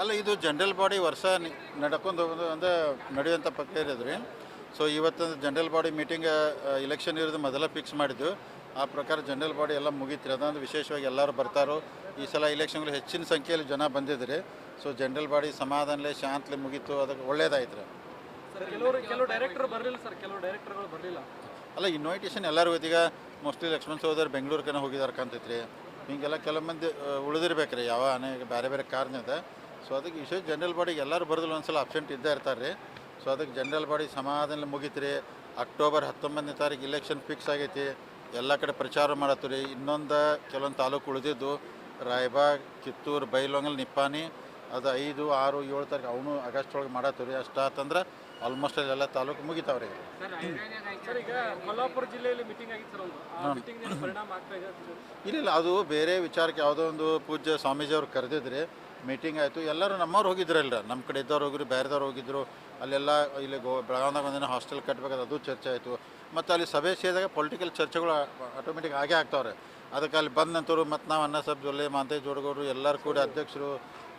ಅಲ್ಲ ಇದು general body ವರ್ಷ ನಡ್ಕೊಂಡು ಹೋಗೋದು ಅಂದ್ರೆ ನಡೆಯುವಂಥ ಪ್ರಕ್ರಿಯೆ ಇರೋದು ರೀ ಸೊ ಇವತ್ತು ಜನರಲ್ ಬಾಡಿ ಮೀಟಿಂಗ್ ಇಲೆಕ್ಷನ್ ಇರೋದು ಮೊದಲ ಫಿಕ್ಸ್ ಮಾಡಿದ್ದು. ಆ ಪ್ರಕಾರ ಜನರಲ್ ಬಾಡಿ ಎಲ್ಲ ಮುಗೀತ್ರಿ. ಅದೊಂದು ವಿಶೇಷವಾಗಿ ಎಲ್ಲರೂ ಬರ್ತಾರೋ ಈ ಸಲ ಇಲೆಕ್ಷನ್ಗಳು ಹೆಚ್ಚಿನ ಸಂಖ್ಯೆಯಲ್ಲಿ ಜನ ಬಂದಿದ್ರಿ. ಸೊ ಜನರಲ್ ಬಾಡಿ ಸಮಾಧಾನಲೆ ಶಾಂತಲೆ ಮುಗೀತು. ಅದಕ್ಕೆ ಒಳ್ಳೇದಾಯ್ತು ರೀ ಅಲ್ಲ ಇನ್ವೈಟೇಷನ್ ಎಲ್ಲರೂ ಇದೀಗ ಮೋಸ್ಟ್ಲಿ ಲಕ್ಷ್ಮಣ್ ಸಹೋದರ್ ಬೆಂಗಳೂರು ಕನ ಹೋಗಿದ್ದಾರೆ ಕಾಣ್ತೈತ್ರಿ. ಹಿಂಗೆಲ್ಲ ಕೆಲವು ಮಂದಿ ಉಳಿದಿರ್ಬೇಕು ರೀ ಯಾವ ಅನೇಕ ಬೇರೆ ಬೇರೆ ಕಾರಣದ ಸೊ ಅದಕ್ಕೆ ವಿಶೇಷ ಜನರಲ್ ಬಾಡಿಗೆ ಎಲ್ಲರೂ ಬರೋದಿಲ್ಲ, ಒಂದ್ಸಲ ಅಬ್ಸೆಂಟ್ ಇದ್ದೇ ಇರ್ತಾರೆ ರೀ ಸೊ ಅದಕ್ಕೆ ಜನರಲ್ ಬಾಡಿ ಸಮಾಧಾನ ಮುಗೀತು ರೀ ಅಕ್ಟೋಬರ್ ಹತ್ತೊಂಬತ್ತನೇ ತಾರೀಕು ಇಲೆಕ್ಷನ್ ಫಿಕ್ಸ್ ಆಗೈತಿ. ಎಲ್ಲ ಕಡೆ ಪ್ರಚಾರ ಮಾಡತ್ತು ರೀ ಇನ್ನೊಂದು ಕೆಲವೊಂದು ತಾಲೂಕು ಉಳಿದಿದ್ದು, ರಾಯಬಾಗ್, ಕಿತ್ತೂರು ಬೈಲೊಂಗಲ್ ನಿಪ್ಪಾನಿ ಅದು ಐದು, ಆರು, ಏಳು ತಾರೀಕು ಅವನು ಆಗಸ್ಟ್ ಒಳಗೆ ಮಾಡತ್ತು ರೀ ಅಷ್ಟಾತಂದ್ರೆ ಆಲ್ಮೋಸ್ಟ್ ಎಲ್ಲ ತಾಲೂಕು ಮುಗಿತಾವ್ರಿ ಸರ್ ಈಗ ಕೊಲ್ಲಾಪುರ ಜಿಲ್ಲೆಯಲ್ಲಿ ಮೀಟಿಂಗ್ ಆಗಿತ್ತು ಸರ್ ಆ ಮೀಟಿಂಗ್ ಪರಿಣಾಮ ಆಗ್ತಾ ಇದೆ ಇಲ್ಲ ಇಲ್ಲ ಅದು ಬೇರೆ ವಿಚಾರಕ್ಕೆ ಯಾವುದೋ ಒಂದು ಪೂಜ್ಯ ಸ್ವಾಮೀಜಿ ಅವ್ರು ಕರೆದಿದ್ರಿ ಮೀಟಿಂಗ್ ಆಯಿತು. ಎಲ್ಲರೂ ನಮ್ಮವ್ರು ಹೋಗಿದ್ರಲ್ಲ ನಮ್ಮ ಕಡೆ ಇದ್ದವ್ರು ಹೋಗಿದ್ರು ಬೇರೆದವ್ರು ಹೋಗಿದ್ರು. ಅಲ್ಲೆಲ್ಲ ಇಲ್ಲಿ ಗೋ ಬೆಳಗಾವ್ದಾಗ ಒಂದಿನ ಹಾಸ್ಟೆಲ್ ಕಟ್ಬೇಕಾದ ಅದು ಚರ್ಚೆ ಆಯಿತು. ಮತ್ತು ಅಲ್ಲಿ ಸಭೆ ಸೇರಿದಾಗ ಪೊಲಿಟಿಕಲ್ ಚರ್ಚೆಗಳು ಆಟೋಮೆಟಿಕ್ ಆಗೇ ಆಗ್ತಾವ್ರೆ. ಅದಕ್ಕೆ ಅಲ್ಲಿ ಬಂದ ನಂತರ ಮತ್ತು ನಾವು ಅನ್ನ ಸಬ್ ಜೊಲ್ಲೆ ಮಾಂತೆ ಜೋಡಗೌಡರು ಎಲ್ಲರೂ ಕೂಡ ಅಧ್ಯಕ್ಷರು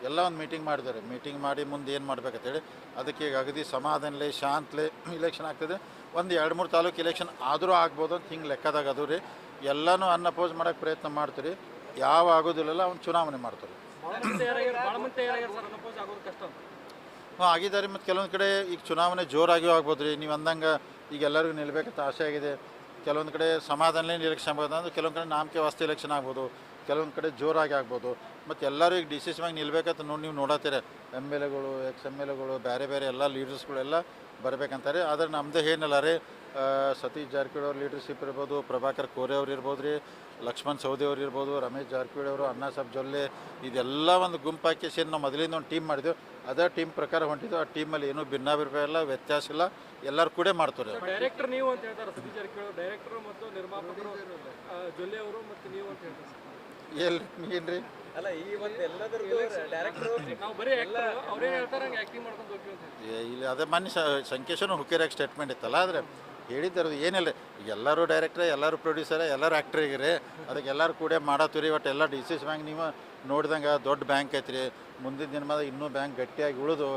ಎಲ್ಲ ಒಂದು ಮೀಟಿಂಗ್ ಮಾಡಿದ್ದಾರೆ. ಮೀಟಿಂಗ್ ಮಾಡಿ ಮುಂದೆ ಏನು ಮಾಡ್ಬೇಕಂತೇಳಿ ಅದಕ್ಕೆ ಈಗ ಅಗದಿ ಸಮಾಧಾನಲೆ, ಶಾಂತಲೆ ಇಲೆಕ್ಷನ್ ಆಗ್ತದೆ. ಒಂದು ಎರಡು ಮೂರು ತಾಲೂಕು ಇಲೆಕ್ಷನ್ ಆದರೂ ಆಗ್ಬೋದು ಅಂತ ಹಿಂಗೆ ಲೆಕ್ಕದಾಗ ಅದು ರೀ. ಎಲ್ಲನೂ ಅನ್ಅಪೋಸ್ ಮಾಡೋಕ್ಕೆ ಪ್ರಯತ್ನ ಮಾಡ್ತೀರಿ. ಯಾವ ಆಗೋದಿಲ್ಲಲ್ಲ, ಅವ್ನು ಚುನಾವಣೆ ಮಾಡ್ತಾರೆ. ಹಾಂ ಆಗಿದ್ದಾರೆ ಮತ್ತು ಕೆಲವೊಂದು ಕಡೆ ಈಗ ಚುನಾವಣೆ ಜೋರಾಗಿಯೂ ಆಗ್ಬೋದು ರೀ. ನೀವು ಅಂದಂಗೆ ಈಗ ಎಲ್ಲರಿಗೂ ನಿಲ್ಲಬೇಕಂತ ಆಸೆ ಆಗಿದೆ. ಕೆಲವೊಂದು ಕಡೆ ಸಮಾಧಾನಲೇ ಇಲೆಕ್ಷನ್ ಆಗ್ಬೋದು. ಅಂದರೆ ಕೆಲವೊಂದು ಕಡೆ ನಾಮಕೆ ವಾಸ್ತು ಇಲೆಕ್ಷನ್ ಆಗ್ಬೋದು. ಕೆಲವೊಂದು ಕಡೆ ಜೋರಾಗಿ ಆಗ್ಬೋದು. ಮತ್ತು ಎಲ್ಲರೂ ಈಗ ಡಿಸಿಷನ್ ನಿಲ್ಬೇಕಂತ ನೋಡಿ ನೀವು ನೋಡತ್ತೀರ. ಎಂ ಎಲ್ ಎಗಳು ಎಕ್ಸ್ ಎಂ ಎಲ್ ಎಗಳು ಬೇರೆ ಬೇರೆ ಎಲ್ಲ ಲೀಡರ್ಸ್ಗಳೆಲ್ಲ ಬರಬೇಕಂತಾರೆ. ಆದರೆ ನಮ್ಮದೇ ಏನಲ್ಲ ರೀ ಸತೀಶ್ ಜಾರಕಿಹೊಳಿ ಅವ್ರ ಲೀಡರ್ಶಿಪ್ ಇರ್ಬೋದು ಪ್ರಭಾಕರ್ ಕೋರೆ ಅವ್ರು ಇರ್ಬೋದು ರೀ ಲಕ್ಷ್ಮಣ್ ಸೌದಿ ಅವ್ರು ಇರ್ಬೋದು ರಮೇಶ್ ಜಾರಕಿಹೊಳಿ ಅವರು ಅಣ್ಣಾ ಸಾಬ್ ಜೊಲ್ಲೆ ಇದೆಲ್ಲ ಒಂದು ಗುಂಪು ಹಾಕಿ ಸೇರಿ ನಾವು ಮೊದಲಿಂದ ಒಂದು ಟೀಮ್ ಮಾಡಿದ್ವಿ. ಅದೇ ಟೀಮ್ ಪ್ರಕಾರ ಹೊಂಟಿದ್ದು ಆ ಟೀಮಲ್ಲಿ ಏನೂ ಭಿನ್ನಾಭಿಪ್ರಾಯ ಇಲ್ಲ ವ್ಯತ್ಯಾಸ ಇಲ್ಲ. ಎಲ್ಲರೂ ಕೂಡ ಮಾಡ್ತಾರೆ ಡೈರೆಕ್ಟರ್ ನೀವು ಅಂತ ಹೇಳ್ತಾರೆ ಸತೀಶ್ ಜಾರಕಿಹೊಳಿ ಡೈರೆಕ್ಟರ್ ಮತ್ತು ನಿರ್ಮಾಪಕರು ಜೊಲ್ಲೆ ಅವರು ಮತ್ತು ನೀವು ಅಂತ ಹೇಳ್ತಾರೆ. ಸರ್ ಎಲ್ಲಿ ಏನು ರೀ? ಅಲ್ಲ ಈ ಒಂದು ಎಲ್ಲದರದ್ದು ಡೈರೆಕ್ಟರ್ ನಾವು ಬರೀ ಅವರೇ ಹೇಳ್ತಾರೆ ಹಂಗೆ ಆ್ಯಕ್ಟಿಂಗ್ ಮಾಡ್ಕೊಂಡು ಹೋಗ್ತೀವಿ ಅಂತ ಇಲ್ಲಿ ಅದೇ ಮೊನ್ನೆ ಸಂಕೇಶನ ಸಂಕೇಶನು ಹುಕ್ಕೇರಾಗ ಸ್ಟೇಟ್ಮೆಂಟ್ ಇತ್ತಲ್ಲ ಆದರೆ ಹೇಳಿದ್ದಾರೆ ಏನಿಲ್ಲ. ಎಲ್ಲರೂ ಡೈರೆಕ್ಟ್ರೇ ಎಲ್ಲರೂ ಪ್ರೊಡ್ಯೂಸರೇ ಎಲ್ಲರೂ ಆ್ಯಕ್ಟ್ರಿಗಿರಿ ಅದಕ್ಕೆ ಎಲ್ಲರೂ ಕೂಡ ಮಾಡತ್ತೀರಿ ಒಟ್ಟು ಎಲ್ಲ ಡಿ ಸಿ ಬ್ಯಾಂಕ್ ನೀವು ನೋಡ್ದಂಗೆ ದೊಡ್ಡ ಬ್ಯಾಂಕ್ ಐತ್ರಿ. ಮುಂದಿನ ದಿನಮಾದ ಇನ್ನೂ ಬ್ಯಾಂಕ್ ಗಟ್ಟಿಯಾಗಿ ಉಳಿದು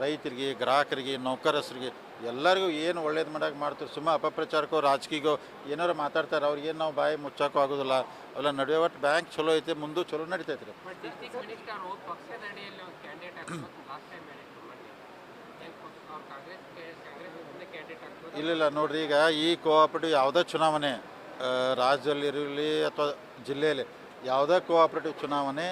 ರೈತರಿಗೆ ಗ್ರಾಹಕರಿಗೆ ನೌಕರಸ್ರಿಗೆ ಎಲ್ಲರಿಗೂ ಏನು ಒಳ್ಳೇದು ಮಾಡೋಕೆ ಮಾಡ್ತೀವಿ ಸುಮ್ಮ ಅಪಪ್ರಚಾರಕ್ಕೋ ರಾಜಕೀಯಗೋ ಏನಾರು ಮಾತಾಡ್ತಾರೆ ಅವ್ರಿಗೇನು ನಾವು ಬಾಯಿ ಮುಚ್ಚಾಕೋ ಆಗೋದಿಲ್ಲ. ಅವೆಲ್ಲ ನಡುವೆ ಒಟ್ಟು ಬ್ಯಾಂಕ್ ಚಲೋ ಐತೆ ಮುಂದೆ ಚಲೋ ನಡೀತೈತೆ ರೀ. ಇಲ್ಲ ಇಲ್ಲ ನೋಡ್ರಿ ಈಗ ಈ ಕೋಆಪ್ರೇಟಿವ್ ಯಾವುದೇ ಚುನಾವಣೆ ರಾಜ್ಯದಲ್ಲಿರಲಿ ಅಥವಾ ಜಿಲ್ಲೆಯಲ್ಲಿ ಯಾವುದೇ ಕೋಆಪ್ರೇಟಿವ್ ಚುನಾವಣೆ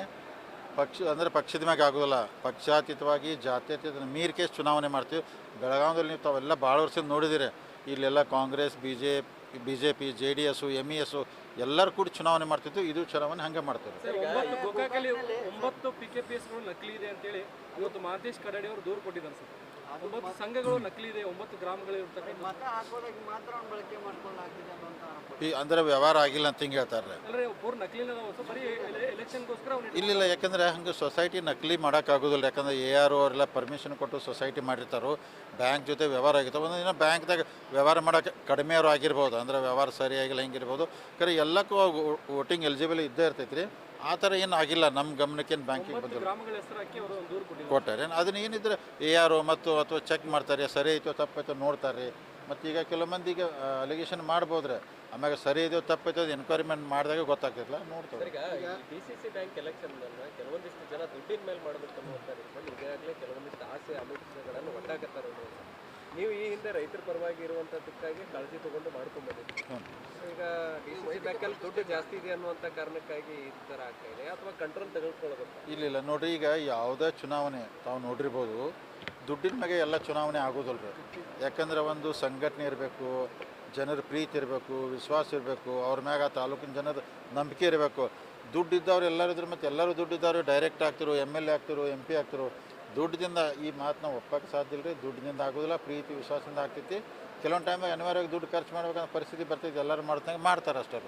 ಪಕ್ಷ, ಅಂದರೆ ಪಕ್ಷದ ಮ್ಯಾಗ ಆಗೋದಿಲ್ಲ. ಪಕ್ಷಾತೀತವಾಗಿ ಜಾತ್ಯತೀತ ಮೀರಿಕೆ ಚುನಾವಣೆ ಮಾಡ್ತೀವಿ. ಬೆಳಗಾವಿಯಲ್ಲಿ ನೀವು ತಾವೆಲ್ಲ ಭಾಳ ವರ್ಷದ ನೋಡಿದಿರಿ ಇಲ್ಲೆಲ್ಲ Congress B J B J P J D S M E S ಎಲ್ಲರೂ ಕೂಡ ಚುನಾವಣೆ ಮಾಡ್ತಿತ್ತು ಇದು ಚುನಾವಣೆ ಹಂಗೆ ಮಾಡ್ತಾರೆ. ಒಂಬತ್ತು ಪಿ ಕೆ ಪಿ ನಕಲಿ ಇದೆ ಅಂತೇಳಿ ಇವತ್ತು ಮಹಂತೇಶ್ ಕರಡಿ ಅವರು ದೂರು ಕೊಟ್ಟಿದ್ದಾರೆ ಸರ್. ಒಂಬತ್ತು ಸಂಘಗಳು ನಕಲಿ ಇದೆ ಒಂಬತ್ತು ಗ್ರಾಮಗಳಿರ್ತಕ್ಕಂಥ ಮತ ಹಾಕೋದಕ್ಕೆ ಮಾತ್ರ ಅವ್ನು ಬಳಕೆ ಮಾಡ್ಕೊಂಡು ಹಾಕಿದೆ ಅನ್ನೋಂಥ ಆರೋಪ. ಈ ಅಂದರೆ ವ್ಯವಹಾರ ಆಗಿಲ್ಲ ಅಂತ ಹಿಂಗೆ ಹೇಳ್ತಾರೆ ಅಂದ್ರೆ ಇಲ್ಲ ಯಾಕಂದ್ರೆ ಅದಾವ ಬರೀ ಎಲೆಕ್ಷನ್ಗೋಸ್ಕರ ಅವ್ನು ಇಲ್ಲಿಲ್ಲ ಯಾಕಂದರೆ ಹಂಗೆ ಸೊಸೈಟಿ ನಕಲಿ ಮಾಡೋಕ್ಕಾಗೋದಿಲ್ಲ. ಯಾಕಂದ್ರೆ ಎ ಆರ್ ಅವರೆಲ್ಲ ಪರ್ಮಿಷನ್ ಕೊಟ್ಟು ಸೊಸೈಟಿ ಮಾಡಿರ್ತಾರೋ ಬ್ಯಾಂಕ್ ಜೊತೆ ವ್ಯವಹಾರ ಆಗಿತ್ತು ಒಂದು ದಿನ ಬ್ಯಾಂಕ್ದಾಗ ವ್ಯವಹಾರ ಮಾಡೋಕೆ ಕಡಿಮೆ ಅವರು ಆಗಿರ್ಬೋದು. ಅಂದರೆ ವ್ಯವಹಾರ ಸರಿಯಾಗಿಲ್ಲ ಹೆಂಗಿರ್ಬೋದು. ಖರೆ ಎಲ್ಲಕ್ಕೂ ವೋಟಿಂಗ್ ಎಲಿಜಿಬಲ್ ಇದ್ದೇ ಇರ್ತೈತಿ ರೀ ಆ ಥರ ಏನು ಆಗಿಲ್ಲ ನಮ್ಮ ಗಮನಕ್ಕೇನು ಬ್ಯಾಂಕಿಗೆ ಬಂದಿಲ್ಲ. ಗ್ರಾಮಗಳ ಹೆಸರು ಹಾಕಿ ಅವರು ಒಂದು ಕೊಟ್ಟಾರೆ. ಅದನ್ನ ಏನಿದ್ರೆ ಎ ಆರ್ ಮತ್ತು ಅಥವಾ ಚೆಕ್ ಮಾಡ್ತಾರೆ ಸರಿ ಐತೋ ತಪ್ಪೈತೋ ನೋಡ್ತಾರೆ. ಮತ್ತು ಈಗ ಕೆಲವು ಮಂದಿ ಈಗ ಅಲಿಗೇಷನ್ ಮಾಡ್ಬೋದ್ರೆ ಆಮ್ಯಾಗ ಸರಿ ಇದೆಯೋ ತಪ್ಪೈತೋ ಎನ್ಕ್ವೈರಿಮೆಂಟ್ ಮಾಡಿದಾಗ ಗೊತ್ತಾಗ್ತಿಲ್ಲ ನೋಡ್ತಾರೆ ಈಗ D C C bank election ಕೆಲವೊಂದಿಷ್ಟು ಜನ ದುಡ್ಡಿನ ಮೇಲೆ ಮಾಡಬೇಕು ನೋಡ್ತಾರೆ ಈಗಾಗಲೇ ಕೆಲವೊಂದಿಷ್ಟು ಆಸೆ ಆಲೋಚನೆಗಳನ್ನು ಒಟ್ಟಾಗತ್ತಾರೆ ಅನ್ನುವಂಥ ನೀವು ಈ ಹಿಂದೆ ರೈತರ ಪರವಾಗಿ ಇರುವಂಥದ್ದಕ್ಕಾಗಿ ಕಾಳಜಿ ತಗೊಂಡು ಮಾಡ್ಕೊಂಡ್ಬಂದಿದ್ದೀರಿ ಈಗ ಡಿ ಸಿ ಸಿ ಬ್ಯಾಂಕಲ್ಲಿ ದುಡ್ಡು ಜಾಸ್ತಿ ಇದೆ ಅನ್ನುವಂಥ ಕಾರಣಕ್ಕಾಗಿ ಈ ಥರ ಆಗ್ತಾ ಇದೆ ಅಥವಾ ಕಂಟ್ರೋಲ್ ತೆಗೆದುಕೊಳ್ಬೇಕು ಇಲ್ಲ ಇಲ್ಲ ನೋಡ್ರಿ ಈಗ ಯಾವುದೇ ಚುನಾವಣೆ ತಾವು ನೋಡಿರ್ಬೋದು ದುಡ್ಡಿನ ಮ್ಯಾಗೆ ಎಲ್ಲ ಚುನಾವಣೆ ಆಗೋದಲ್ಲ ರೀ ಯಾಕಂದ್ರೆ ಒಂದು ಸಂಘಟನೆ ಇರಬೇಕು, ಜನರ ಪ್ರೀತಿ ಇರಬೇಕು, ವಿಶ್ವಾಸ ಇರಬೇಕು, ಅವ್ರ ಮ್ಯಾಗ ಆ ತಾಲೂಕಿನ ಜನದ ನಂಬಿಕೆ ಇರಬೇಕು. ದುಡ್ಡು ಇದ್ದವ್ರು ಎಲ್ಲರೂ ಇದ್ರೆ ಮತ್ತು ಎಲ್ಲರೂ ದುಡ್ಡು ಇದ್ದವ್ರು ಡೈರೆಕ್ಟ್ ಆಗ್ತಿರು ಎಂ ಎಲ್ ಎ ಆಗ್ತಿರು ಎಂ ಪಿ ಆಗ್ತಿರು. ದುಡ್ಡಿಂದ ಈ ಮಾತನ್ನ ಒಪ್ಪಕ್ಕೆ ಸಾಧ್ಯ ಇಲ್ಲ ರೀ ದುಡ್ಡಿನಿಂದ ಆಗೋದಿಲ್ಲ, ಪ್ರೀತಿ, ವಿಶ್ವಾಸದಿಂದ ಆಗ್ತೈತಿ. ಕೆಲವೊಂದು ಟೈಮಾಗ ಅನಿವಾರ್ಯವಾಗಿ ದುಡ್ಡು ಖರ್ಚು ಮಾಡ್ಬೇಕಂತ ಪರಿಸ್ಥಿತಿ ಬರ್ತೈತಿ. ಎಲ್ಲರೂ ಮಾಡ್ತಂಗೆ ಮಾಡ್ತಾರೆ ಅಷ್ಟೇ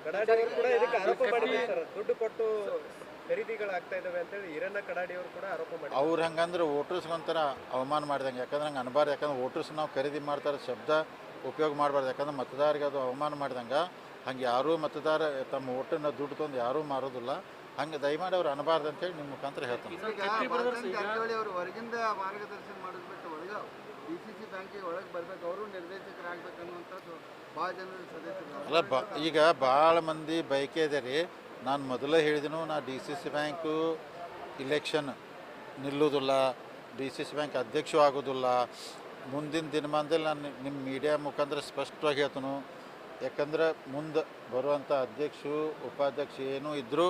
ಖರೀದಿಗಳಾಗ್ತಾ ಅಂತೇಳಿ ಕಡಾಡಿಯವರು ಕೂಡ ಆರೋಪ ಮಾಡಿದ್ದಾರೆ. ಅವ್ರು ಹಂಗಂದ್ರೆ ವೋಟರ್ಸ್ ಒಂಥರ ಅವಮಾನ ಮಾಡಿದಂಗೆ. ಯಾಕಂದ್ರೆ ಹಂಗೆ ಅನ್ಬಾರ್ದು ಯಾಕಂದ್ರೆ ವೋಟರ್ಸ್ ನಾವು ಖರೀದಿ ಮಾಡ್ತಾರೆ ಶಬ್ದ ಉಪಯೋಗ ಮಾಡಬಾರ್ದು. ಯಾಕಂದ್ರೆ ಮತದಾರರಿಗೆ ಅದು ಅವಮಾನ ಮಾಡಿದಂಗೆ. ಹಂಗೆ ಯಾರೂ ಮತದಾರ ತಮ್ಮ ಓಟನ್ನು ದುಡ್ಡು ತಂದು ಯಾರೂ ಮಾರೋದಿಲ್ಲ. ಹಂಗೆ ದಯಮಾಡಿ ಅವ್ರು ಅಂತ ಅಂತೇಳಿ ನಿಮ್ಮ ಮುಖಾಂತರ ಹೇಳ್ತಾರೆ ಈಗ ಬಾಲಚಂದ್ರ ಜಾರಕಿಹೊಳಿ ಅವರು ಹೊರಗಿಂದ ಮಾರ್ಗದರ್ಶನ ಮಾಡೋದು ಬಿಟ್ಟು ಒಳಗೆ ಡಿ ಸಿ ಸಿ ಬ್ಯಾಂಕಿಗೆ ಒಳಗೆ ಬರ್ಬೇಕು. ಅವರು ನಿರ್ದೇಶಕರಾಗಬೇಕು ಅನ್ನುವಂಥದ್ದು ಭಾಳ ಜನರು ಸದಸ್ಯರು. ಅಲ್ಲ ಬ ಈಗ ಭಾಳ ಮಂದಿ ಬೈಕೆ ಇದೆ ರೀ. ನಾನು ಮೊದಲೇ ಹೇಳಿದನು ನಾ D C C bank election ನಿಲ್ಲುವುದಿಲ್ಲ ಡಿ ಸಿ ಸಿ ಬ್ಯಾಂಕ್ ಅಧ್ಯಕ್ಷ ಆಗೋದಿಲ್ಲ ಮುಂದಿನ ದಿನಮಾನದಲ್ಲಿ ನಾನು ನಿಮ್ಮ ಮೀಡಿಯಾ ಮುಖಾಂತರ ಸ್ಪಷ್ಟವಾಗಿ ಹೇಳ್ತನು. ಯಾಕಂದ್ರೆ ಮುಂದೆ ಬರುವಂಥ ಅಧ್ಯಕ್ಷರು ಉಪಾಧ್ಯಕ್ಷ ಏನೂ ಇದ್ದರೂ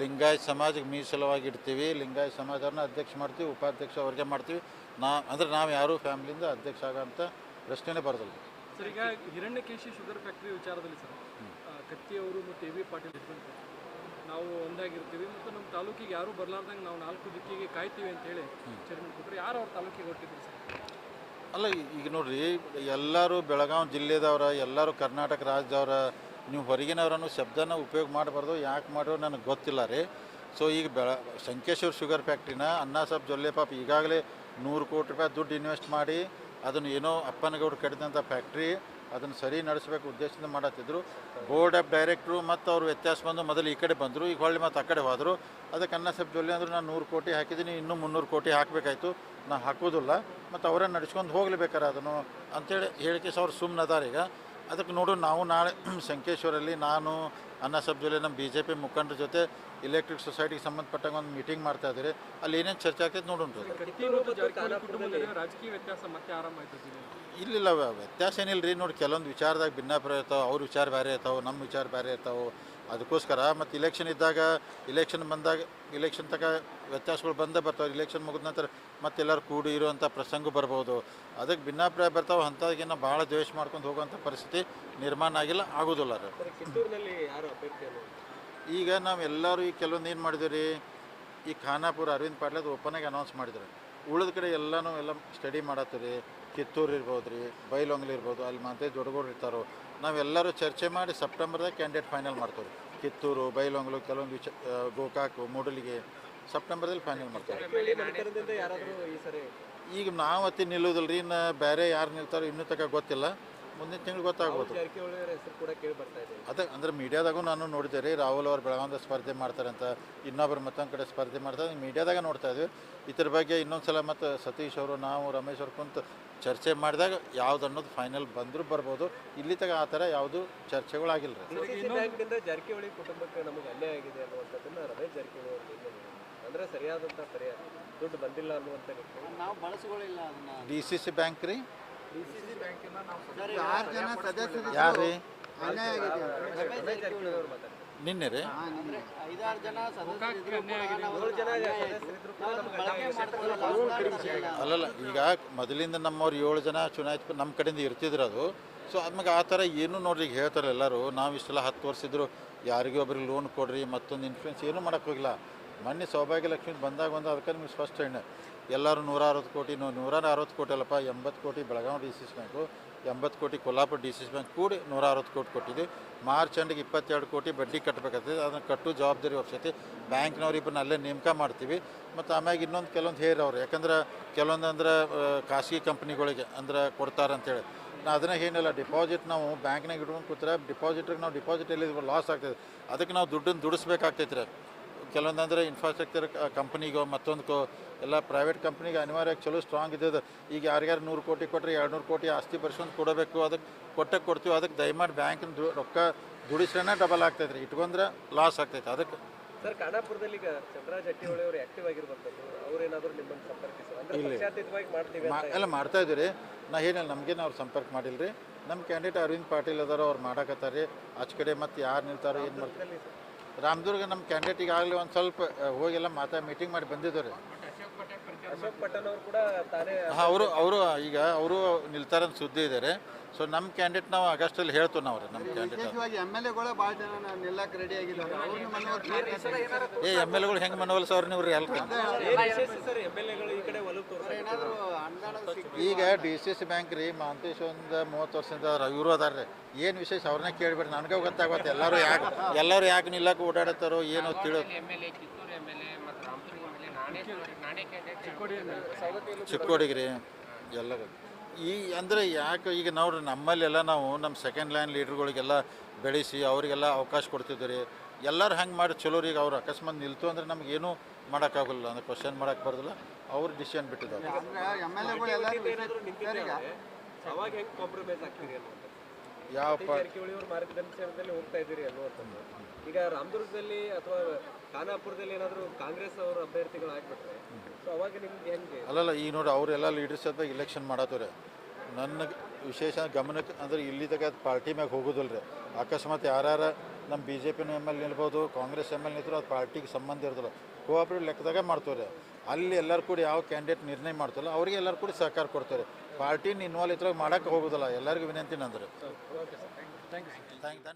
ಲಿಂಗಾಯತ್ ಸಮಾಜಕ್ಕೆ ಮೀಸಲವಾಗಿ ಇಡ್ತೀವಿ ಲಿಂಗಾಯತ್ ಸಮಾಜವನ್ನು ಅಧ್ಯಕ್ಷ ಮಾಡ್ತೀವಿ ಉಪಾಧ್ಯಕ್ಷ ಅವ್ರಿಗೆ ಮಾಡ್ತೀವಿ. ನಾ ಅಂದ್ರೆ ನಾವು ಯಾರೂ ಫ್ಯಾಮ್ಲಿಯಿಂದ ಅಧ್ಯಕ್ಷ ಆಗೋಂಥ ಪ್ರಶ್ನೆನೇ ಬರೋದಿಲ್ಲ. ಸರ್ ಈಗ ಹಿರಣ್ಯಕೇಶಿ ಶುಗರ್ ಫ್ಯಾಕ್ಟ್ರಿ ವಿಚಾರದಲ್ಲಿ ಸರ್ ಕತ್ತಿ ಅವರು ಮತ್ತು ಎ ವಿ ಪಾಟೀಲ್ ನಾವು ಒಂದಾಗಿರ್ತೀವಿ ಮತ್ತು ನಮ್ಮ ತಾಲೂಕಿಗೆ ಯಾರೂ ಬರಲಾರ್ದಂಗೆ ನಾವು ನಾಲ್ಕು ದಿಕ್ಕಿಗೆ ಕಾಯ್ತೀವಿ ಅಂತ ಹೇಳಿ ಚೇರ್ಮನ್ ಕೊಟ್ಟರು. ಯಾರು ಅವ್ರ ತಾಲೂಕಿಗೆ ಹೊರಟಿದ್ರು ಸರ್? ಅಲ್ಲ ಈಗ ನೋಡ್ರಿ, ಎಲ್ಲರೂ ಬೆಳಗಾವಿ ಜಿಲ್ಲೆದವ್ರ, ಎಲ್ಲರೂ ಕರ್ನಾಟಕ ರಾಜ್ಯದವ್ರ, ನೀವು ಹೊರಗಿನವ್ರನ್ನು ಶಬ್ದನ ಉಪಯೋಗ ಮಾಡಬಾರ್ದು, ಯಾಕೆ ಮಾಡೋ ನನಗೆ ಗೊತ್ತಿಲ್ಲ ರೀ. ಸೊ ಈಗ ಬೆಳ ಸಂಕೇಶ್ವರ ಶುಗರ್ ಫ್ಯಾಕ್ಟ್ರಿನ ಅಣ್ಣಾ ಸಾಬ್ ಜೊಲ್ಲೆ ಪಾಪ ಈಗಾಗಲೇ ನೂರು ಕೋಟಿ ರೂಪಾಯಿ ದುಡ್ಡು ಇನ್ವೆಸ್ಟ್ ಮಾಡಿ, ಅದನ್ನು ಏನೋ ಅಪ್ಪನಗೌಡ್ರು ಕಡಿದಂಥ ಫ್ಯಾಕ್ಟ್ರಿ ಅದನ್ನು ಸರಿ ನಡೆಸಬೇಕು ಉದ್ದೇಶದಿಂದ ಮಾಡತ್ತಿದ್ರು. ಬೋರ್ಡ್ ಆಫ್ ಡೈರೆಕ್ಟ್ರು ಮತ್ತು ಅವರು ವ್ಯತ್ಯಾಸ ಬಂದು ಮೊದಲು ಈ ಕಡೆ ಬಂದರು, ಈಗ ಹೊಳ್ಳಿ ಮತ್ತು ಆ ಕಡೆ ಹೋದರು. ಅದಕ್ಕೆ ಅನ್ನ ಸಬ್ ಜೊಲ್ಲೆ ಅಂದ್ರೆ ನಾನು ನೂರು ಕೋಟಿ ಹಾಕಿದ್ದೀನಿ, ಇನ್ನೂ ಮುನ್ನೂರು ಕೋಟಿ ಹಾಕಬೇಕಾಯ್ತು. ನಾನು ಹಾಕೋದಿಲ್ಲ ಮತ್ತು ಅವರೇ ನಡ್ಸ್ಕೊಂಡು ಹೋಗ್ಲಿ ಬೇಕಾರೆ ಅದನ್ನು ಅಂತೇಳಿ ಹೇಳಿಕೆ ಅವ್ರು ಸುಮ್ಮನೆ ಈಗ. ಅದಕ್ಕೆ ನೋಡು, ನಾವು ನಾಳೆ ಸಂಕೇಶ್ವರಲ್ಲಿ ನಾನು, ಅನ್ನ ಸಬ್ ನಮ್ಮ ಬಿ ಜೆ ಪಿ ಮುಖಂಡರ ಜೊತೆ ಇಲೆಕ್ಟ್ರಿಕ್ ಸೊಸೈಟಿಗೆ ಸಂಬಂಧಪಟ್ಟಂಗೆ ಒಂದು ಮೀಟಿಂಗ್ ಮಾಡ್ತಾ ಇದ್ದೀರಿ. ಅಲ್ಲಿ ಏನೇನು ಚರ್ಚೆ ಆಗ್ತೈತೆ ನೋಡೋಣ ಮತ್ತು ಮತ್ತೆ ಇಲ್ಲಿಲ್ಲ ವ್ಯತ್ಯಾಸ ಏನಿಲ್ಲ ರೀ ನೋಡಿ ಕೆಲವೊಂದು ವಿಚಾರದಾಗ ಭಿನ್ನಾಭಿಪ್ರಾಯ ಇರ್ತಾವೆ ಅವ್ರ ವಿಚಾರ ಬೇರೆ ಇರ್ತಾವೆ ನಮ್ಮ ವಿಚಾರ ಬೇರೆ ಇರ್ತಾವೆ. ಅದಕ್ಕೋಸ್ಕರ ಮತ್ತು ಇಲೆಕ್ಷನ್ ಇದ್ದಾಗ ಇಲೆಕ್ಷನ್ ಬಂದಾಗ ಇಲೆಕ್ಷನ್ ತನಕ ವ್ಯತ್ಯಾಸಗಳು ಬಂದೇ ಬರ್ತಾವೆ. ಇಲೆಕ್ಷನ್ ಮುಗಿದ ನಂತರ ಮತ್ತೆಲ್ಲರೂ ಕೂಡಿ ಇರುವಂಥ ಪ್ರಸಂಗ ಬರ್ಬೋದು. ಅದಕ್ಕೆ ಭಿನ್ನಾಭಿಪ್ರಾಯ ಬರ್ತಾವೆ. ಅಂಥದಕ್ಕಿಂತ ಭಾಳ ದ್ವೇಷ ಮಾಡ್ಕೊಂಡು ಹೋಗುವಂಥ ಪರಿಸ್ಥಿತಿ ನಿರ್ಮಾಣ ಆಗಿಲ್ಲ ಆಗೋದಿಲ್ಲ ರೀ. ಈಗ ನಾವು ಎಲ್ಲರೂ ಈಗ ಕೆಲವೊಂದು ಏನು ಮಾಡಿದ್ವಿ ರೀ? ಈ ಖಾನಾಪುರ ಅರವಿಂದ್ ಪಾಟ್ಲದ ಓಪನಾಗಿ ಅನೌನ್ಸ್ ಮಾಡಿದ್ರು. ಉಳಿದ ಕಡೆ ಎಲ್ಲನೂ ಎಲ್ಲ ಸ್ಟಡಿ ಮಾಡತ್ತೀರಿ. ಕಿತ್ತೂರು ಇರ್ಬೋದು ರೀ ಬೈಲೊಂಗ್ಲಿ ಇರ್ಬೋದು, ಅಲ್ಲಿ ಮತ್ತೆ ದೊಡ್ಡಗೌಡ್ರು ಇರ್ತಾರೋ. ನಾವೆಲ್ಲರೂ ಚರ್ಚೆ ಮಾಡಿ ಸೆಪ್ಟೆಂಬರ್ದಾಗ ಕ್ಯಾಂಡಿಡೇಟ್ ಫೈನಲ್ ಮಾಡ್ತೀವಿ ಕಿತ್ತೂರು, ಬೈಲೊಂಗ್ಲು, ಕೆಲವೊಂದು ವಿಚ ಗೋಕಾಕ್, ಮೂಡಲಿಗೆ ಸೆಪ್ಟೆಂಬರ್ದಲ್ಲಿ ಫೈನಲ್ ಮಾಡ್ತಾರೆ ಈಗ ನಾವು ಅತ್ತಿ ನಿಲ್ಲೋದಿಲ್ಲ ರೀ ಇನ್ನು ಬೇರೆ ಯಾರು ನಿಲ್ತಾರೋ ಇನ್ನೂ ತನಕ ಗೊತ್ತಿಲ್ಲ. ಮುಂದಿನ ತಿಂಗಳು ಗೊತ್ತಾಗ್ಬೋದು. ಜಾರಕಿಹೊಳಿ ಅವರ ಹೆಸರು ಕೂಡ ಕೇಳಿ ಬರ್ತಾ ಇದೆ. ಅದೇ ಅಂದ್ರೆ ಮೀಡಿಯಾದಾಗೂ ನಾನು ನೋಡಿದೆ ರೀ ರಾಹುಲ್ ಅವ್ರು ಬೆಳಗಾವಿದ ಸ್ಪರ್ಧೆ ಮಾಡ್ತಾರೆ ಅಂತ ಇನ್ನೊಬ್ರು ಮತ್ತೊಂದು ಕಡೆ ಸ್ಪರ್ಧೆ ಮಾಡ್ತಾರೆ ಮೀಡಿಯಾದಾಗ ನೋಡ್ತಾ ಇದ್ವಿ. ಇದ್ರ ಬಗ್ಗೆ ಇನ್ನೊಂದು ಸಲ ಮತ್ತು ಸತೀಶ್ ಅವರು ನಾವು ರಮೇಶ್ ಅವ್ರು ಕುಂತು ಚರ್ಚೆ ಮಾಡಿದಾಗ ಯಾವ್ದು ಅನ್ನೋದು ಫೈನಲ್ ಬಂದರೂ ಬರ್ಬೋದು. ಇಲ್ಲಿ ತಗ ಆ ಥರ ಯಾವುದು ಚರ್ಚೆಗಳಾಗಿಲ್ಲ ರೀ ಜಾರಕಿಹೊಳಿ ಕುಟುಂಬಕ್ಕೆ ನಮಗೆ ಅನ್ಯಾಯ ಆಗಿದೆ ಅನ್ನುವಂಥದ್ದನ್ನ ರಮೇಶ್ ಜಾರಕಿಹೊಳಿ ಅಂದ್ರೆ ಸರಿಯಾದಂಥ ಪರಿಹಾರ ದುಡ್ಡು ಬಂದಿಲ್ಲ ಅನ್ನುವಂಥ ನಾವು ಬಳಸಿಕೊಳ್ಳಿಲ್ಲ ಅದನ್ನ. ಡಿ ಸಿ ಸಿ ಬ್ಯಾಂಕ್ ರೀ. ಯಾರು ನಿನ್ನೆ ರೀ? ನಮ್ಗೆ ಅಲ್ಲಲ್ಲ ಈಗ ಮೊದಲಿಂದ ನಮ್ಮವ್ರು ಏಳು ಜನ ಚುನಾಯಿತ ನಮ್ಮ ಕಡೆಯಿಂದ ಇರ್ತಿದ್ರು ಅದು. ಸೊ ಆದ್ಮೇಲೆ ಆ ಥರ ಏನು ನೋಡ್ರಿ ಈಗ ಹೇಳ್ತಾರೆ ಎಲ್ಲರೂ ನಾವು ಇಷ್ಟೆಲ್ಲ ಹತ್ತು ವರ್ಷ ಇದ್ರು ಯಾರಿಗೂ ಒಬ್ರಿಗೆ ಲೋನ್ ಕೊಡ್ರಿ ಮತ್ತೊಂದು ಇನ್ಫ್ಲೂಯೆನ್ಸ್ ಏನೂ ಮಾಡೋಕ್ಕೋಗಿಲ್ಲ ಮೊನ್ನೆ ಸೌಭಾಗ್ಯ ಲಕ್ಷ್ಮಿ ಬಂದಾಗ ಒಂದು ಅದಕ್ಕೆ ನಿಮ್ಗೆ ಸ್ಪಷ್ಟ ಹೇಳಿ ಎಲ್ಲರೂ ನೂರ ಅರವತ್ತು ಕೋಟಿ ನೂರ ಅರವತ್ತು ಕೋಟಿ ಅಲ್ಲಪ್ಪ, ಎಂಬತ್ತು ಕೋಟಿ Belagavi D C C bank, ಎಂಬತ್ತು ಕೋಟಿ Kolhapur D C C bank ಕೂಡಿ ನೂರ ಅರವತ್ತು ಕೋಟಿ ಕೊಟ್ಟಿದ್ವಿ ಮಾರ್ಚ್ ಎಂಡಿಗೆ ಇಪ್ಪತ್ತೆರಡು ಕೋಟಿ ಬಡ್ಡಿ ಕಟ್ಟಬೇಕಾಗ್ತದೆ ಅದನ್ನು ಕಟ್ಟು ಜವಾಬ್ದಾರಿ ಒಪ್ಸೈತಿ ಬ್ಯಾಂಕ್ನವ್ರು ಇಬ್ಬರನ್ನ ಅಲ್ಲೇ ನೇಮಕ ಮಾಡ್ತೀವಿ. ಮತ್ತು ಆಮ್ಯಾಗ ಇನ್ನೊಂದು ಕೆಲವೊಂದು ಹೇರವ್ರು ಯಾಕಂದ್ರೆ ಕೆಲವೊಂದು ಅಂದ್ರೆ ಖಾಸಗಿ ಕಂಪ್ನಿಗಳಿಗೆ ಅಂದ್ರೆ ಕೊಡ್ತಾರಂತೇಳಿ. ನಾ ಅದನ್ನ ಏನಿಲ್ಲ ಡಿಪಾಸಿಟ್ ನಾವು ಬ್ಯಾಂಕ್ನಾಗ ಇಟ್ಕೊಂಡು ಕೂತ್ರೆ ಡಿಪಾಸಿಟ್ರಿಗೆ ನಾವು ಡಿಪಾಸಿಟ್ ಎಲ್ಲಿ ಲಾಸ್ ಆಗ್ತದೆ. ಅದಕ್ಕೆ ನಾವು ದುಡ್ಡನ್ನು ದುಡಿಸ್ಬೇಕಾಗ್ತೈತೆ ರೀ ಕೆಲವೊಂದು ಅಂದರೆ ಇನ್ಫ್ರಾಸ್ಟ್ರಕ್ಚರ್ ಕಂಪ್ನಿಗೋ ಮತ್ತೊಂದು ಎಲ್ಲ ಪ್ರೈವೇಟ್ ಕಂಪ್ನಿಗೆ ಅನಿವಾರ್ಯ ಚಲೋ ಸ್ಟ್ರಾಂಗ್ ಇದ್ದದ ಈಗ ಯಾರ್ಯಾರು ನೂರು ಕೋಟಿ ಕೊಟ್ಟರೆ ಎರಡು ನೂರು ಕೋಟಿ ಆಸ್ತಿ ಪರ್ಸೆಂಟ್ ಕೊಡಬೇಕು ಅದಕ್ಕೆ ಕೊಟ್ಟೆ ಕೊಡ್ತೀವಿ ಅದಕ್ಕೆ ದಯಮಾಡಿ ಬ್ಯಾಂಕಿನ ದು ರೊಕ್ಕ ದುಡಿಸ್ರೇ ಡಬಲ್ ಆಗ್ತೈತೆ ರೀ ಇಟ್ಕೊಂಡ್ರೆ ಲಾಸ್ ಆಗ್ತೈತೆ. ಅದಕ್ಕೆ ಸರ್ ಖಾನಾಪುರದಲ್ಲಿ ಈಗ ಚಂದ್ರರಾಜ್ ಹಟ್ಟಿಹೊಳಿ ಅವರು ಆಕ್ಟಿವ್ ಆಗಿರುವಂಥದ್ದು ಅವ್ರೇನಾದರೂ ನಿಮ್ಮನ್ನು ಸಂಪರ್ಕಿಸಿ. ಅಂದ್ರೆ ಪಕ್ಷಾತೀತವಾಗಿ ಮಾಡ್ತೀವಿ ಅಂತ ಎಲ್ಲ ಮಾಡ್ತಾ ಇದ್ದೀರಿ. ನಾ ಏನಿಲ್ಲ ನಮಗೇನು ಅವ್ರು ಸಂಪರ್ಕ ಮಾಡಿಲ್ಲ ರೀ ನಮ್ಮ ಕ್ಯಾಂಡಿಡೇಟ್ ಅರವಿಂದ್ ಪಾಟೀಲ್ ಅದಾರ ಅವ್ರು ಮಾಡಕತ್ತಾರ ರೀ ಆಚೆ ಕಡೆ ಮತ್ತೆ ಯಾರು ನಿಲ್ತಾರೋ ಏನು ಮಾಡ್ತಾರೆ. ರಾಮದುರ್ಗ ನಮ್ಮ ಕ್ಯಾಂಡಿಡೇಟ್ ಈಗಾಗಲೇ ಒಂದು ಸ್ವಲ್ಪ ಹೋಗಿ ಹೋಗೆಲ್ಲ ಮಾತಾ ಮೀಟಿಂಗ್ ಮಾಡಿ ಬಂದಿದ್ದಾರೆ. ಅಶೋಕ್ ಹಾಂ ಅವರು ಅವರು ಈಗ ಅವರು ನಿಲ್ತಾರಂತ ಸುದ್ದಿ ಇದ್ದಾರೆ ಸೊ ನಮ್ಮ ಕ್ಯಾಂಡಿಡೇಟ್ ನಾವು ಆಗಸ್ಟಲ್ಲಿ ಹೇಳ್ತೀವಿ ನಾವು ರೀ ನಮ್ಮ ಕ್ಯಾಂಡಿಡೇಟ್ ವಿಶೇಷವಾಗಿ ಎಂ ಎಲ್ ಎಗಳು ಭಾಳ ಜನ ನಿಲ್ಲಕ್ಕೆ ರೆಡಿ ಆಗಿದ್ದಾರೆ. ಅವ್ರನ್ನ ಮನವೊಲಿಸಿ ಏ ಎಂ ಎಲ್ಗಳು ಹೆಂಗೆ ನೀವು ರೀ ಅಲ್ರಿ ಅನುದಾನ ಈಗ ಡಿ ಸಿ ಸಿ ಬ್ಯಾಂಕ್ ರೀ ಮಾಂತೇಶ್ ಒಂದು ಮೂವತ್ತು ವರ್ಷದಿಂದ ಅದಾರ ಇವರು ಅದಾರ ರೀ ಏನು ವಿಶೇಷ ಅವ್ರನ್ನ ಕೇಳಿಬಿಡ್ರಿ ನನಗೆ ಗೊತ್ತಾಗುತ್ತೆ. ಎಲ್ಲರೂ ಯಾಕೆ ಎಲ್ಲರೂ ಯಾಕೆ ನಿಲ್ಲಕ್ಕೆ ಓಡಾಡತ್ತಾರೋ ಏನೋ ತಿಳೋ ಚಿಕ್ಕೋಡಿಗ್ರಿ L A Kittur M L A ಮತ್ತು ರಾಮದುರ್ಗ ಎಂ ಎಲ್ ಎ ನಾನೇ ನಾನೇ ಕ್ಯಾಂಡಿಡೇಟ್ ಚಿಕ್ಕೋಡಿಗೆ ರೀ ಎಲ್ಲ ಈ ಅಂದರೆ ಯಾಕೆ ಈಗ ನೋಡ್ರಿ ನಮ್ಮಲ್ಲೆಲ್ಲ ನಾವು ನಮ್ಮ ಸೆಕೆಂಡ್ ಲೈನ್ ಲೀಡ್ರ್ಗಳಿಗೆಲ್ಲ ಬೆಳೆಸಿ ಅವರಿಗೆಲ್ಲ ಅವಕಾಶ ಕೊಡ್ತಿದ್ವಿ ರೀ ಎಲ್ಲರೂ ಹೆಂಗೆ ಮಾಡಿ ಚಲೋರಿಗೆ ಅವ್ರು ಅಕಸ್ಮಾತ್ ನಿಲ್ತು ಅಂದ್ರೆ ನಮಗೇನು ಏನೂ ಮಾಡೋಕ್ಕಾಗಲ್ಲ ಅಂದ್ರೆ ಕ್ವಶನ್ ಮಾಡೋಕ್ಕೆ ಬರೋದಿಲ್ಲ. ಅವ್ರು ಡಿಸಿಷನ್ ಬಿಟ್ಟಿದ್ದಾರೆ. ಯಾವ ಪ ಜಾರಕಿಹೊಳಿ ಅವ್ರ ಮಾರ್ಗದರ್ಶನದಲ್ಲಿ ಹೋಗ್ತಾ ಇದ್ದೀರಿ ಅನ್ನುವಂಥದ್ದು. ಈಗ ರಾಮದುರ್ಗದಲ್ಲಿ ಅಥವಾ ಖಾನಾಪುರದಲ್ಲಿ ಏನಾದರೂ ಕಾಂಗ್ರೆಸ್ ಅವರ ಅಭ್ಯರ್ಥಿಗಳು ಆಗ್ಬಿಟ್ರೆ ಸೊ ಅವಾಗ ನಿಮ್ಗೆ ಹೆಂಗೆ? ಅಲ್ಲಲ್ಲ ಈಗ ನೋಡಿ ಅವರೆಲ್ಲ ಲೀಡರ್ಸ್ ಹತ್ರ ಇಲೆಕ್ಷನ್ ಮಾಡತ್ತವ್ರೆ. ನನ್ನ ವಿಶೇಷ ಗಮನಕ್ಕೆ ಅಂದ್ರೆ ಇಲ್ಲಿ ತಗ ಪಾರ್ಟಿ ಮ್ಯಾಗ ಹೋಗೋದಿಲ್ಲ ರೀ ಅಕಸ್ಮಾತ್ ಯಾರ್ಯಾರ ನಮ್ಮ ಬಿ ಜೆ ಪಿನ ಎಂ ಎಲ್ ನಿಲ್ಬೋದು ಕಾಂಗ್ರೆಸ್ ಎಂ ಎಲ್ ನಿಂತರು ಅದು ಪಾರ್ಟಿಗೆ ಸಂಬಂಧ ಇರೋದಿಲ್ಲ. ಕೋಆಪ್ರೇಟಿವ್ ಲೆಕ್ಕದಾಗ ಮಾಡ್ತಾರೆ ಅಲ್ಲಿ ಎಲ್ಲರೂ ಕೂಡ ಯಾವ ಕ್ಯಾಂಡಿಡೇಟ್ ನಿರ್ಣಯ ಮಾಡ್ತಾರಲ್ಲ ಅವ್ರಿಗೆ ಎಲ್ಲರೂ ಕೂಡ ಸಹಕಾರ ಕೊಡ್ತಾರೆ ಪಾರ್ಟಿನ ಇನ್ವಾಲ್ವ್ ಇದ್ರಾಗ ಮಾಡೋಕ್ಕೆ ಹೋಗೋದಿಲ್ಲ. ಎಲ್ಲರಿಗೂ ವಿನಂತಿ ನಂದ್ರೆ. Thank you